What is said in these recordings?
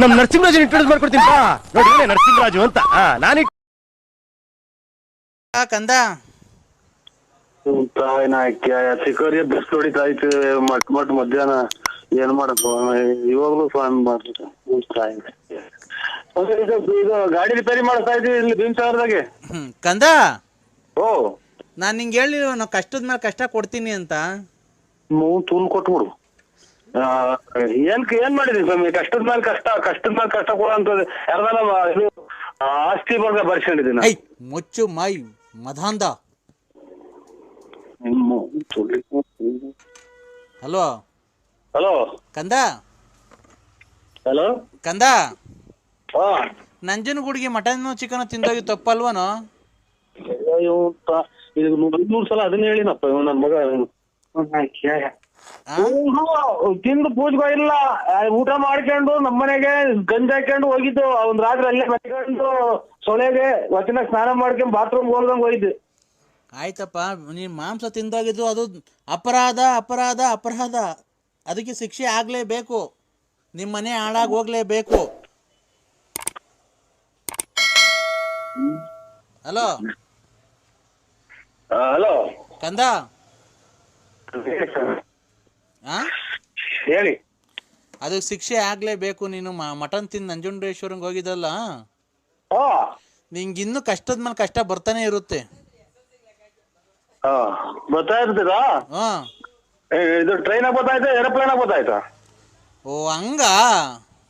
ನಮ್ ನರಸಿಂಹರಾಜ್ ಇಂಟ್ರೊಡ್ಯೂಸ್ ಮಾಡ್ಕೊಡ್ತೀನಿ ಬಾ. ನೋಡಿ ನರಸಿಂಹರಾಜು ಅಂತ. ನಾನು ಆ ಕಂದ. ಚಿಕ್ಕವರಿಗೆ ಬೆಸ್ಟ್ ಹೊಡಿತಾ ಐತೆ ಮಟ್ ಮಟ್ ಮಧ್ಯಾಹ್ನ. ಏನ್ ಮಾಡಪ್ಪ? ಸ್ವಾಮಿ ಇವಾಗ್ಲೂ ಫೋನ್ ಮಾಡ್ತಾರೆ ಇದು ಗಾಡಿ ರಿಪೇರಿ ಮಾಡಿಸ್ತಾ ಇದ್ವಿ ಇಲ್ಲಿ ಭೀಮಸಾಗರದಾಗೆ. ಹ್ಮ್ ಕಂದ. ಓ. ನಾನು ನಿಂಗೆ ಹೇಳಿ ನಾವು ಕಷ್ಟದ ಮೇಲೆ ಕಷ್ಟ ಕೊಡ್ತೀನಿ ಅಂತ. ಮೂವ್ ತೂಲ್ ಕೊಟ್ಬಿಡು. ಏನ್ ಏನ್ ಮಾಡಿದ್ರಿ ಸ್ವಾಮಿ? ಕಷ್ಟದ ಮೇಲೆ ಕಷ್ಟ ಕಷ್ಟದ ಮೇಲೆ ಕಷ್ಟ ಕೊಡುವಂತದ್ದು ಯಾರ್ದಾನ ಇದು ಆಸ್ತಿ ಬಗ್ಗೆ ಬರ್ಸ್ಕೊಂಡಿದ್ದೀನಿ ಐ ಮುಚ್ಚು ಮೈ ಮಧಾಂದ ಹಲೋ? ಹಲೋ? ಕಂದ? ಹಲೋ? ಕಂದ? ಹಾ. ನಂಜನಗೂಡಿಗೆ ಮಟನ್ ಚಿಕನ್ ತಿಂದೋಗಿ ತಪ್ಪಲ್ವನು? ಅಯ್ಯೋ ಇದು ನೂರು ಸಲ ಅದನ್ನ ಹೇಳಿನಪ್ಪ ಇವ್ ನನ್ ಮಗ. ತಿಂದು ಪೂಜ್ಗೋ ಇಲ್ಲ. ಊಟ ಮಾಡ್ಕೊಂಡು ನಮ್ಮನೆಗೆ ಗಂಜಿ ಹಾಕೊಂಡು ಹೋಗಿದ್ದು. ಒಂದ್ ರಾತ್ರಿ ಅಲ್ಲೇ ಮತ್ಕೊಂಡು ಸೊಳೆಗೆ ವಚನ ಸ್ನಾನ ಮಾಡ್ಕೊಂಡು ಬಾತ್ರೂಮ್ ಹೋಗ್ದಂಗ್ ಹೋಯ್ತು. ಆಯ್ತಪ್ಪ. ನೀನ್ ಮಾಂಸ ತಿಂದಾಗಿದ್ದು ಅದು ಅಪರಾಧ ಅಪರಾಧ ಅಪರಾಧ. ಅದಕ್ಕೆ ಶಿಕ್ಷೆ ಆಗ್ಲೇಬೇಕು. ನಿಮ್ ಮನೆ ಹಾಳಾಗಿ ಹೋಗ್ಲೇಬೇಕು. ಹಲೋ? ಹಲೋ. ಕಂದ? ಆ? ಹೇಳಿ. ಅದು ಶಿಕ್ಷೆ ಆಗ್ಲೇಬೇಕು ನೀನು ಮ- ಮಟನ್ ತಿಂದು ನಂಜುಂಡೇಶ್ವರಂಗೆ ಹೋಗಿದಲ್ಲ ಓ ನಿಂಗೆ ಇನ್ನೂ ಕಷ್ಟದ ಮೇಲೆ ಕಷ್ಟ ಬರ್ತಾನೆ ಇರುತ್ತೆ. ಹಾ. ಬರ್ತಾ ಹಾ. ಹಾಂ ಇದು ಟ್ರೈನ್ ಗೊತ್ತಾಯ್ತಾ ಏರೋಪ್ಲೇನ್ ಗೊತ್ತಾಯ್ತಾ ಓ ಹಂಗ?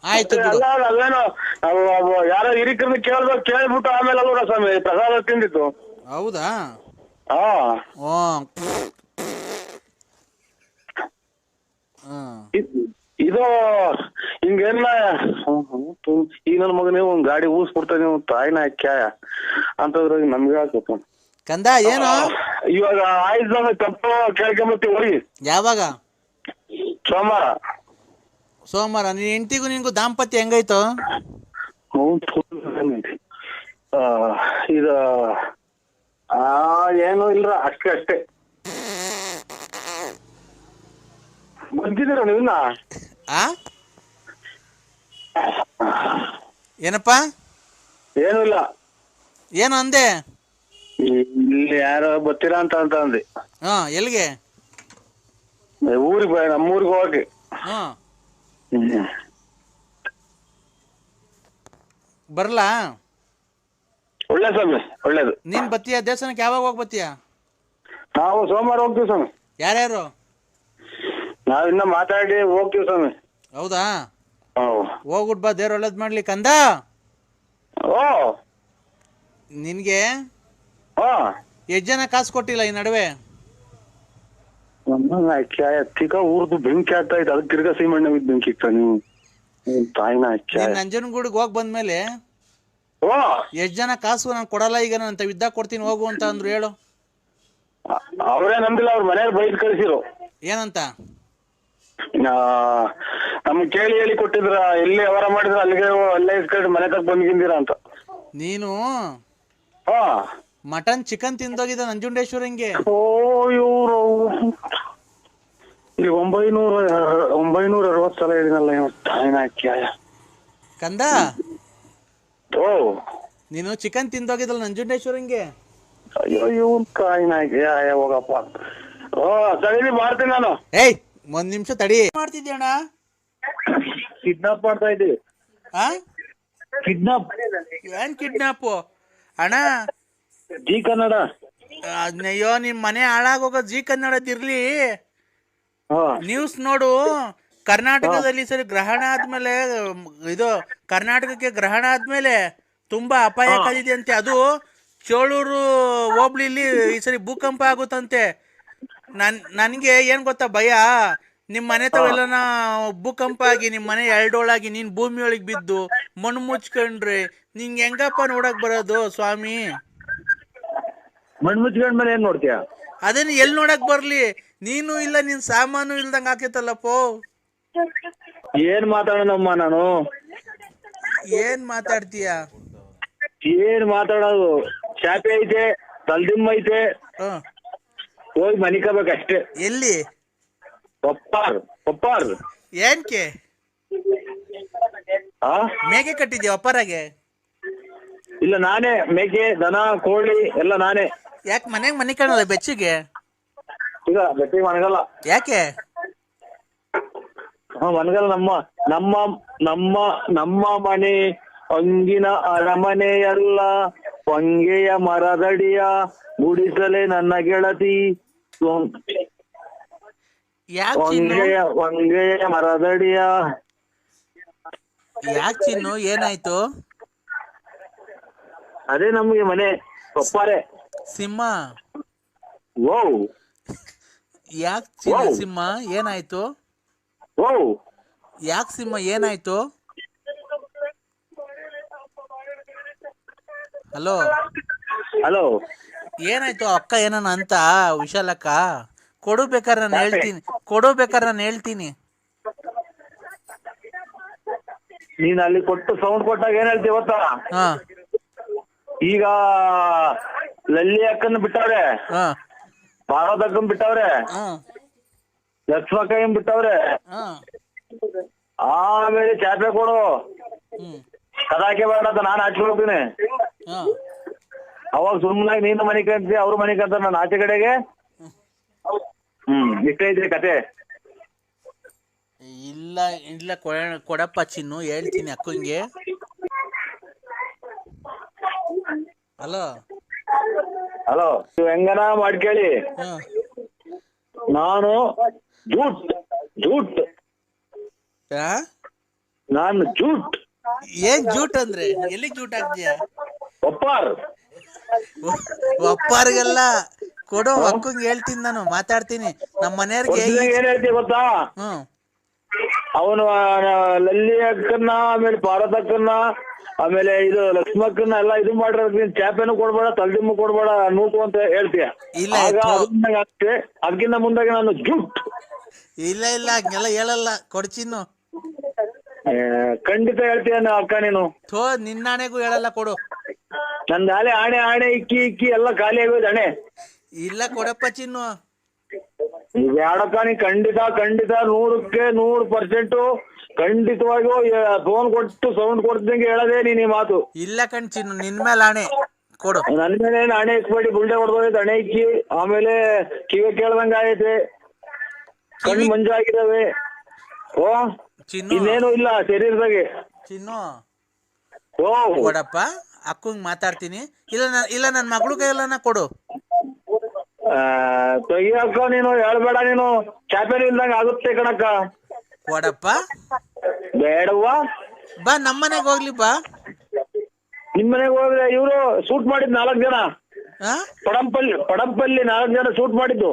ಆಯ್ತು ಬಿಡು. ಅಲ್ಲ ಅಲ್ಲೇನು ನಾವು ಅವು ಯಾರೋ ಹಿರಿಕರನ್ನ ಕೇಳ್ಬೇಕು ಕೇಳ್ಬಿಟ್ಟು ಆಮೇಲೆ ಅಲ್ವ ಸ್ವಾಮಿ ಪ್ರಸಾದ ತಿಂದಿತ್ತು ಹೌದಾ? ಹಾ. ಓ ಹಾಂ ಇದ್- ಹಿಂಗೇನ ಈಗ ನನ್ನ ಮಗನೇ ಒಂದ್ ಗಾಡಿ ಊಸ್ಬಿಡ್ತಾನೆ ನೀವು ತಾಯಿನ ಕ್ಯಾಯ ಅಂತಂದ್ರೆ ನಮ್ಗೆ ಹಾಕಪ್ಪ ಕಂದ ಏನು? ಇವಾಗ ಆಯ್ತು ತಪ್ಪು ಕೇಳ್ಕೊಂಬತ್ತೀವಿ ಹೋಗಿ. ಯಾವಾಗ? ಸೋಮವಾರ. ಸೋಮವಾರ. ನೀನ್ ಹೆಂಡತಿಗೂ ನಿನ್ಗೂ ದಾಂಪತ್ಯ ಹೆಂಗಾಯ್ತು ಇದು ಆ ಏನು ಇಲ್ರ ಅಷ್ಟೇ ಅಷ್ಟೇ. ಬಂದಿದ್ದೀರ ನೀವು ಆ? ಏನಪ್ಪ? ಏನೂ ಇಲ್ಲ ಏನು ಅಂದೆ? ಇಲ್ಲಿ ಯಾರೋ ಬರ್ತೀರಾ ಅಂತ ಅಂತ ಅಂದೆ. ಹಾ ಎಲ್ಲಿಗೆ? ಊರಿಗೆ ನಮ್ಮೂರಿಗೆ ಹೋಗಿ. ಹಾ. ಬರಲಾ? ಒಳ್ಳೆ ಸ್ವಾಮಿ ಒಳ್ಳೇದು. ನೀನು ಬತ್ತೀಯ ದೇವಸ್ಥಾನಕ್ಕೆ ಯಾವಾಗ ಹೋಗಿ ಬತ್ತೀಯ ನಾವು ಸೋಮವಾರ ಹೋಗ್ತೀವಿ ಸ್ವಾಮಿ. ಯಾರ್ಯಾರು? ನಾವ್ ಇನ್ನ ಮಾತಾಡಿ ಹೋಗ್ತೀವಿ ಸ್ವಾಮಿ. ಹೌದಾ? ಹೌದು ಹೋಗ್ಬಿಟ್ ಬಾ ದೇವ್ರ ಒಳ್ಳೇದ್ ಮಾಡ್ಲಿ. ಕಂದ? ಓ. ನಿನಗೆ? ಹಾ. ಎಷ್ಟು ಜನ ಕಾಸು ಕೊಟ್ಟಿಲ್ಲ ಈ ನಡುವೆ? ಊರ್ದು ಬೆಂಕಿ ಆಗ್ತಾ ಇತ್ತು ಅದಕ್ಕೆ ತಿರ್ಗಾ ಸೀಮಣ್ಣ ಬೆಂಕಿ ಇತ್ತ ನೀವು. ತಾಯಿನ ನೀನು ನಂಜನಗೂಡಿಗೆ ಹೋಗಿ ಬಂದ್ಮೇಲೆ ಓ ಎಷ್ಟು ಜನ ಕಾಸು ನಾನು ಕೊಡಲ್ಲ ಈಗ ನಾನು ಅಂತ ಇದ್ದಾಗ ಕೊಡ್ತೀನಿ ಹೋಗು ಅಂತ ಅಂದ್ರು ಹೇಳು. ಅವರೇ ನಂಬಿಲ್ಲ ಅವ್ರ ಮನೆಯಲ್ಲಿ ಬೈದ್ ಕಳಿಸಿರು. ಏನಂತ? ನಮ್ಗ್ ಕೇಳಿ ಹೇಳಿ ಕೊಟ್ಟಿದ್ರ ಎಲ್ಲಿ ವ್ಯವಹಾರ ಮಾಡಿದ್ರ ಅಲ್ಲಿಗೆ ಅಲ್ಲೇ ಇಸ್ಕೊಂಡು ಮನೆ ತಗ ಬಂದ್ಗಿಂದಿರ ಅಂತ. ನೀನು? ಹಾ. ಮಟನ್ ಚಿಕನ್ ತಿಂದೋಗಿದ್ದ ನಂಜುಂಡೇಶ್ವರಂಗೆ ಓ ಇವ್ರು. ಇಲ್ಲಿ ಒಂಬೈನೂರ ಒಂಬೈನೂರ ಅರವತ್ ಸಲ ಹೇಳಿನಲ್ಲ ಇವ ತಾಯಿನ ಕ್ಯಾಯ ಕಂದ? ಓ. ನೀನು ಚಿಕನ್ ತಿಂದೋಗಿದ್ದಲ್ಲ ನಂಜುಂಡೇಶ್ವರಂಗೆ ಅಯ್ಯೋ ಇವನ್ ಕಾಯಿನ ಕ್ಯಾಯ ಹೋಗಪ್ಪ. ಓ ಸರಿ ಮಾಡ್ತೀನಿ ನಾನು. ಏಯ್ ಒಂದ್ ನಿಮಿಷ ತಡಿ. ಮಾಡ್ತಿದ್ಯಣ್ಣ ಕಿಡ್ನಾಪ್ ಮಾಡ್ತಾ ಇದ್ದೀವಿ ಆ? ಕಿಡ್ನಾಪ್ ಏನ್ ಕಿಡ್ನಾಪ್ ಅಣ್ಣ? ಜಿ ಕನ್ನಡ. ಅಯ್ಯೋ ನಿಮ್ ಮನೆ ಹಾಳಾಗೋಗ ಜಿ ಕನ್ನಡದಿರ್ಲಿ. ಹಾ. ನ್ಯೂಸ್ ನೋಡು. ಕರ್ನಾಟಕದಲ್ಲಿ ಸರಿ ಗ್ರಹಣ ಆದ್ಮೇಲೆ ಇದು ಕರ್ನಾಟಕಕ್ಕೆ ಗ್ರಹಣ ಆದ್ಮೇಲೆ ತುಂಬಾ ಅಪಾಯಕಾರಿದೆ ಅಂತೆ. ಅದು ಚೋಳೂರು ಹೋಬ್ಳಿಲಿ ಈ ಸರಿ ಭೂಕಂಪ ಆಗುತ್ತಂತೆ. ನನ್ ನನಗೆ ಏನ್ ಗೊತ್ತಾ ಭಯ? ನಿಮ್ಮ ಮನೆ ತಾವೆಲ್ಲನ ಭೂಕಂಪ ಆಗಿ ನಿಮ್ಮ ಮನೆ ಎರಡೋಳಾಗಿ ನೀನ್ ಭೂಮಿ ಒಳಗ್ ಬಿದ್ದು ಮಣ್ಣು ಮುಚ್ಕೊಂಡ್ರೆ ನಿಂಗೆ ಹೆಂಗಪ್ಪ ನೋಡಕ್ ಬರೋದು ಸ್ವಾಮಿ? ಮಣ್ಣು ಮುಚ್ಕೊಂಡ್ ಮೇಲೆ ಏನ್ ನೋಡ್ತೀಯ? ಅದನ್ನ ಎಲ್ಲಿ ನೋಡಕ್ ಬರ್ಲಿ? ನೀನು ಇಲ್ಲ ನಿನ್ ಸಾಮಾನು ಇಲ್ದಂಗ ಆಕೈತಲ್ಲಪ್ಪೋ ಏನ್ ಮಾತಾಡೋಣಮ್ಮ ನಾನು? ಏನ್ ಮಾತಾಡ್ತೀಯ? ಏನ್ ಮಾತಾಡೋದು? ಚಾಪೆ ಐತೆ ತಲ್ದಿಮ್ಮ ಐತೆ. ಹ. ಹೋಗಿ ಮನಿಕಬೇಕಷ್ಟೇ ಎಲ್ಲಿ? ಪಪ್ಪಾರ್ ಪಪ್ಪಾರ್ ಏನ್ಕೆ? ಆ? ಮೇಕೆ ಕಟ್ಟಿದ್ಯಾ ಒಪ್ಪಾರಾಗೆ? ಇಲ್ಲ ನಾನೇ ಮೇಕೆ ದನ ಕೋಳಿ ಎಲ್ಲ ನಾನೇ. ಯಾಕೆ ಮನೆಗೆ ಮನೆ ಕಾಣಲ್ಲ ಬೆಚ್ಚಿಗೆ? ಈಗ ಗಟ್ಟಿ ಮನಗಲ್ಲ ಯಾಕೆ? ಹಾ ಮನಗಲ್ಲ ನಮ್ಮ ನಮ್ಮ ನಮ್ಮ ನಮ್ಮ ಮನೆ ಅಂಗಿನ ಅರಮನೆಯಲ್ಲ ಪಂಗೆಯ ಮರದಡಿಯ ಗುಡಿಸಲೇ ನನ್ನ ಗೆಳತಿ. ಹೊಂಗೆಯ ಮರದಡಿಯ. ಯಾಕ್ ಚಿನ್ನು? ಏನಾಯ್ತು? ಅದೇ ನಮ್ಗೆ ಮನೆ ಒಪ್ಪಾರೆ ಸಿಂಹ? ಓ ಯಾಕ್ ಚಿನ್ನ. ಸಿಂಹ? ಏನಾಯ್ತು? ಓ ಯಾಕ್ ಸಿಂಹ? ಏನಾಯ್ತು? ಹಲೋ? ಹಲೋ. ಏನಾಯ್ತು ಅಕ್ಕ ಏನನ ಅಂತ? ವಿಶಾಲಕ್ಕ ಕೊಡು ಬೇಕಾದ್ರೆ ನಾನು ಹೇಳ್ತೀನಿ ಕೊಡು ಬೇಕಾದ್ರೆ ನಾನು ಹೇಳ್ತೀನಿ. ನೀನ್ ಅಲ್ಲಿ ಕೊಟ್ಟು ಸೌಂಡ್ ಕೊಟ್ಟಾಗ ಏನ್ ಹೇಳ್ತೀವಿ ಗೊತ್ತಾ? ಹಾ. ಈಗ ಲಲ್ಲಿ ಅಕ್ಕನ ಬಿಟ್ಟವ್ರೆ ಹಾ. ಅಕ್ಕನ್ ಬಿಟ್ಟವ್ರೆ ಹಾ. ಏನ್ ಬಿಟ್ಟವ್ರೆ. ಹಾ. ಆಮೇಲೆ ಚಾಪೆ ಕೊಡು. ಹ್ಮ್. ಕದಾಕೆ ಬೇಡ ಅಂತ ನಾನು ಹಾಕಿ ಹಾ. ಅವಾಗ ಸುಮ್ಮನಾಗಿ ನೀನು ಮನೆ ಕಂತಿ ಅವ್ರ ಮನೆ ಕಂತ ನಾನು ಆಚೆ ಕಡೆಗೆ. ಹ್ಮ್ ಇಷ್ಟೇ ಐತ್ರಿ ಕತೆ. ಇಲ್ಲ ಇಲ್ಲ ಕೊಡ- ಕೊಡಪ್ಪ ಚಿನ್ನು ಹೇಳ್ತೀನಿ ಅಕ್ಕಂಗೆ ಹಲೋ? ಹಲೋ ನೀವು ಹೆಂಗನ ಮಾಡ್ಕೇಳಿ ಹಾ. ನಾನು ಜೂಟ್ ಜೂಟ್. ಆ? ನಾನು ಜೂಟ್. ಏನ್ ಜೂಟ್ ಅಂದ್ರೆ? ಎಲ್ಲಿ ಜೂಟ್ ಹಾಕ್ತೀಯ ಒಪ್ಪಾರ್ ಒಪ್ಪಾರಿಗೆಲ್ಲ ಕೊಡು ಹಕ್ಕಂಗ್ ಹೇಳ್ತೀನಿ ನಾನು ಮಾತಾಡ್ತೀನಿ. ನಮ್ಮ ಮನೆಯವ್ರಿಗೆ ಏನ್ ಹೇಳ್ತೀವಿ ಗೊತ್ತಾ? ಹ್ಮ್ ಅವನು ಲಲ್ಲಿ ಅಕ್ಕನ್ನ ಆಮೇಲೆ ಪಾರ್ವತ ಅಕ್ಕನ್ನ ಆಮೇಲೆ ಇದು ಲಕ್ಷ್ಮಕ್ಕನ್ನ ಎಲ್ಲ ಇದು ಮಾಡ್ರಿ ಚಾಪೆನು ಕೊಡ್ಬೇಡ ತಲ್ದಿಮ್ಮು ಕೊಡ್ಬೇಡ ನೂಕು ಅಂತ ಹೇಳ್ತೀಯ. ಇಲ್ಲ, ಅದಕ್ಕಿಂತ ಮುಂದಾಗಿ ನಾನು ಜುಟ್. ಇಲ್ಲ ಇಲ್ಲ ಹಂಗೆಲ್ಲ ಹೇಳಲ್ಲ ಕೊಡ್ಚಿನ್ನು. ಖಂಡಿತ ಹೇಳ್ತೀಯ ಅಕ್ಕ ನೀನು. ಥೋ ನಿನ್ನಾಣೆಗೂ ಹೇಳಲ್ಲ ಕೊಡು. ನನ್ ಆಲೆ ಆಣೆ ಆಣೆ ಇಕ್ಕಿ ಇಕ್ಕಿ ಎಲ್ಲ ಖಾಲಿ ಆಗೋದು ಹಣೆ ಇಲ್ಲ ಕೊಡಪ್ಪ ಚಿನ್ನು. ಬೇಡಪ್ಪ ನೀ ಖಂಡಿತ ಖಂಡಿತ ನೂರಕ್ಕೆ ನೂರು ಪರ್ಸೆಂಟ್ ಖಂಡಿತವಾಗಿಯೂ ಫೋನ್ ಕೊಟ್ಟು ಸೌಂಡ್ ಕೊಡ್ತಿದ್ದಂಗೆ ಹೇಳದೆ ನೀನ್ ಈ ಮಾತು. ಇಲ್ಲ ಕಣ್ ಚಿನ್ನು ನಿನ್ ಮೇಲೆ ಆಣೆ. ಕೊಡು. ನನ್ ಮೇಲೆ ಏನ್ ಹಣೆ ಇಕ್ಬೇಡಿ ಬುಲ್ಡೆ ಹೊಡೆದೋಯ್ತು ಹಣೆ ಇಕ್ಕಿ ಆಮೇಲೆ ಕಿವಿ ಕೇಳ್ದಂಗ ಆಗೈತೆ. ಕಣ್ಣು ಮಂಜಾಗಿದಾವೆ. ಓ ಚಿನ್ನು. ಇನ್ನೇನು ಇಲ್ಲ ಶರೀರದಾಗೆ. ಚಿನ್ನು. ಓ ಕೊಡಪ್ಪ. ಅಕ್ಕಂಗ್ ಮಾತಾಡ್ತೀನಿ. ಇಲ್ಲ ಇಲ್ಲ ನನ್ನ ಮಗಳು ಕೈಯಲ್ಲನ ಕೊಡು. ತೆಗಿಯಕ್ಕ ನೀನು ಹೇಳ್ಬೇಡ ನೀನು. ಚಾಪೇರಿ ಇಲ್ದಂಗ ಆಗುತ್ತೆ ಕಣಕ್ಕ. ಕೊಡಪ್ಪ. ಬೇಡವ್ವ. ಬಾ ನಮ್ಮನೆಗೆ ಹೋಗ್ಲಿ ಬಾ. ನಿಮ್ಮನೆಗೆ ಹೋದ್ರೆ ಇವ್ರು ಶೂಟ್ ಮಾಡಿದ್ ನಾಲ್ಕ್ ಜನ. ಹಾ ಪಡಂಪಲ್ಲಿ ಪಡಂಪಲ್ಲಿ ನಾಲ್ಕ್ ಜನ ಶೂಟ್ ಮಾಡಿದ್ದು.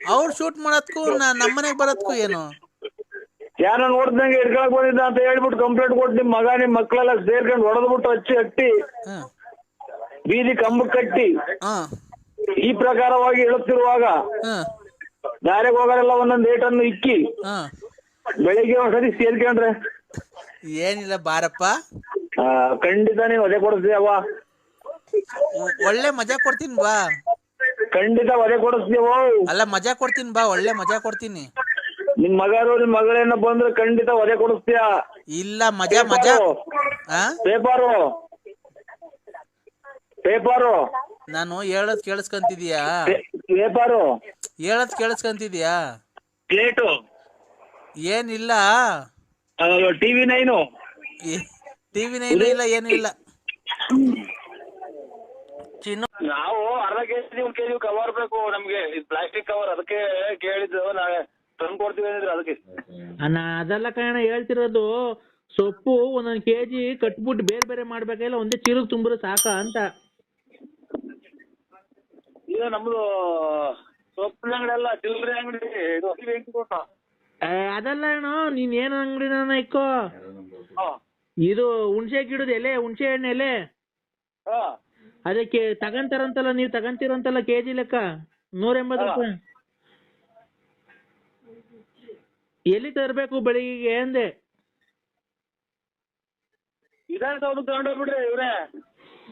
ಅವ್ರು ಶೂಟ್ ಮಾಡೋದ್ಕು ನಮ್ಮನೆಗೆ ಬರೋದ್ಕು ಏನು? ಯಾರೋ ನೋಡ್ದಂಗೆ ಇಟ್ಕೊಳಕ್ ಬಂದಿದ್ದ ಅಂತ ಹೇಳ್ಬಿಟ್ಟು ಕಂಪ್ಲೇಂಟ್ ಕೊಟ್ಟು ನಿಮ್ ಮಗ ನಿಮ್ ಮಕ್ಕಳೆಲ್ಲ ಸೇರ್ಕೊಂಡು ಹೊಡೆದ್ಬಿಟ್ಟು ಹಚ್ಚಿ ಹಟ್ಟಿ ಬೀದಿ ಕಂಬ ಕಟ್ಟಿ ಈ ಪ್ರಕಾರವಾಗಿ ಹೇಳುತ್ತಿರುವಾಗ ಹ್ಮ್ ದಾರಿಗೆ ಹೋಗೋರೆಲ್ಲ ಒಂದೊಂದು ಅನ್ನು ಇಕ್ಕಿ ಬೆಳಿಗ್ಗೆ ಒಂದ್ಸರಿ ಸೇರ್ಕೊಂಡ್ರೆ. ಏನಿಲ್ಲ ಬಾರಪ್ಪ. ಆ, ಖಂಡಿತ ನೀವು ಅದೇ ಕೊಡಿಸ್ತೀಯವ್ವ ಒ- ಒಳ್ಳೆ ಮಜಾ ಕೊಡ್ತೀನಿ ಬಾ. ಖಂಡಿತ ಒದೆ ಕೊಡಿಸ್ತೀವೋ ಅಲ್ಲ ಮಜಾ ಕೊಡ್ತೀನಿ ಬಾ ಒಳ್ಳೆ ಮಜಾ ಕೊಡ್ತೀನಿ. ನಿಮ್ ಮಗರು ನಿಮ್ ಮಗಳೇನ ಬಂದ್ರೆ ಖಂಡಿತ ಒದೆ ಕೊಡಿಸ್ತೀಯ? ಇಲ್ಲ ಮಜಾ ಮಜಾ. ಆ? ಪೇಪರು ಪೇಪರು ನಾನು ಹೇಳದ್ ಕೇಳಿಸ್ಕೊಂತಿದ್ಯಾ? ಪೇಪರು ಹೇಳದ್ ಕೇಳಿಸ್ಕೊಂತಿದ್ಯಾ? ಪ್ಲೇಟು ಏನಿಲ್ಲ. ಟಿವಿ ನೈನು ಟಿವಿ ನೈನು ಇಲ್ಲ ಏನು ಇಲ್ಲ ಚಿನ್ನು ನಾವು ಅರ್ಧ ಕೆಜಿ ಒಂದ್ ಕೆಜಿ ಕವರ್ ಬೇಕು ನಮ್ಗೆ. ಪ್ಲಾಸ್ಟಿಕ್ ಕವರ್ ಅದಕ್ಕೆ ಕೇಳಿದ್ದು ನಾಳೆ ಅದಕ್ಕೆ. ಅಣ್ಣ ಅದೆಲ್ಲ ಕಣ ಹೇಳ್ತಿರೋದು ಸೊಪ್ಪು ಒಂದೊಂದು ಕೆಜಿ ಕಟ್ಬಿಟ್ಟು ಬೇರೆ ಬೇರೆ ಮಾಡ್ಬೇಕಾಗಿಲ್ಲ ಒಂದೇ ಚೀಲಕ್ಕೆ ತುಂಬಿದ್ರೆ ಸಾಕ ಅಂತ? ಇದು ನಮ್ದು ಸೊಪ್ಪಿನ ಅಂಗಡಿ ಅಲ್ಲ ಚಿಲ್ಲರೆ ಅಂಗಡಿ. ಇದು ಹಸಿ ವೆಂಕಟೇಶ. ಏ, ಅದಲ್ಲ ಅಣ್ಣ ನೀನ್ ಏನ್ ಅಂಗಡಿನ ಇಕ್ಕೋ? ಹಾ. ಇದು ಹುಣ್ಸೆ ಗಿಡದ ಎಲೆ ಹುಣ್ಸೆ ಹಣ್ಣು ಎಲೆ? ಹಾ. ಅದಕ್ಕೆ ತಗಂತಾರಂತಲ್ಲ ನೀವು ತಗಂತೀರಂತಲ್ಲ ಕೆಜಿ ಲೆಕ್ಕ? ನೂರ ಎಂಬತ್ತು ರೂಪಾಯಿ. ಎಲ್ಲಿ ತರಬೇಕು ಬೆಳಿಗ್ಗೆ ಅಂದೆ? ವಿಧಾನಸೌಧಕ್ಕೆ ತಗೊಂಡೋಗ್ಬಿಡ್ರಿ ಇವ್ರೆ.